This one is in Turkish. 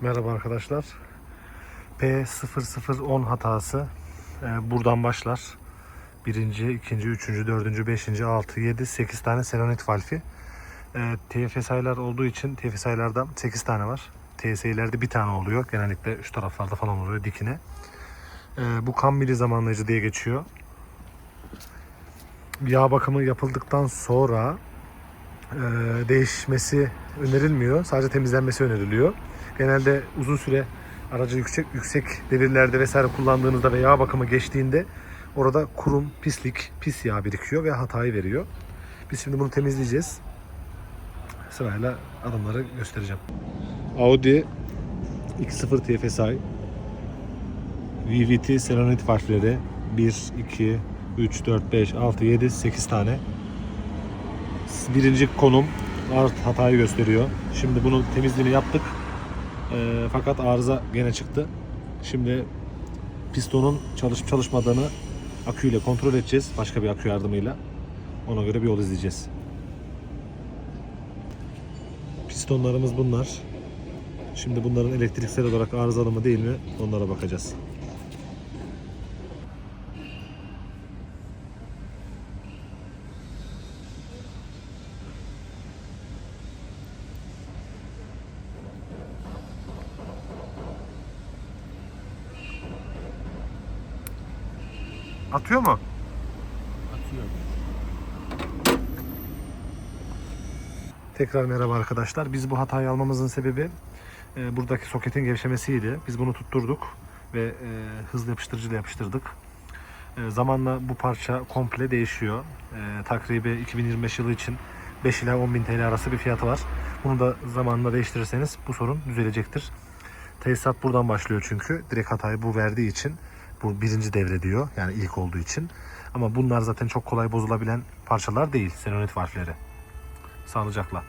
Merhaba arkadaşlar. P0010 hatası e, buradan başlar. Birinci, ikinci, üçüncü, dördüncü, beşinci, altı, yedi, sekiz tane selenoid valfi. E, TFSI'lar olduğu için TFSI'larda 8 tane var. TSI'lerde bir tane oluyor. Genellikle şu taraflarda falan oluyor dikine. E, bu kan zamanlayıcı diye geçiyor. Yağ bakımı yapıldıktan sonra e, değişmesi önerilmiyor. Sadece temizlenmesi öneriliyor. Genelde uzun süre aracı yüksek yüksek devirlerde vesaire kullandığınızda ve yağ bakımı geçtiğinde orada kurum, pislik, pis yağ birikiyor ve hatayı veriyor. Biz şimdi bunu temizleyeceğiz. Sırayla adımları göstereceğim. Audi X0 TFSI VVT selenoid valfleri 1, 2, 3, 4, 5, 6, 7, 8 tane. Birinci konum art hatayı gösteriyor. Şimdi bunun temizliğini yaptık. Ee, fakat arıza gene çıktı. Şimdi pistonun çalışıp çalışmadığını aküyle kontrol edeceğiz. Başka bir akü yardımıyla. Ona göre bir yol izleyeceğiz. Pistonlarımız bunlar. Şimdi bunların elektriksel olarak arızalı mı değil mi onlara bakacağız. Atıyor mu? Atıyor. Tekrar merhaba arkadaşlar. Biz bu hatayı almamızın sebebi e, buradaki soketin gevşemesiydi. Biz bunu tutturduk ve e, hızlı yapıştırıcıyla yapıştırdık. E, zamanla bu parça komple değişiyor. E, takribi 2025 yılı için 5 ila 10 bin TL arası bir fiyatı var. Bunu da zamanla değiştirirseniz bu sorun düzelecektir. Tesisat buradan başlıyor çünkü. Direkt hatayı bu verdiği için bu birinci devre diyor. Yani ilk olduğu için. Ama bunlar zaten çok kolay bozulabilen parçalar değil. Selenoid valfleri. Sağlıcakla.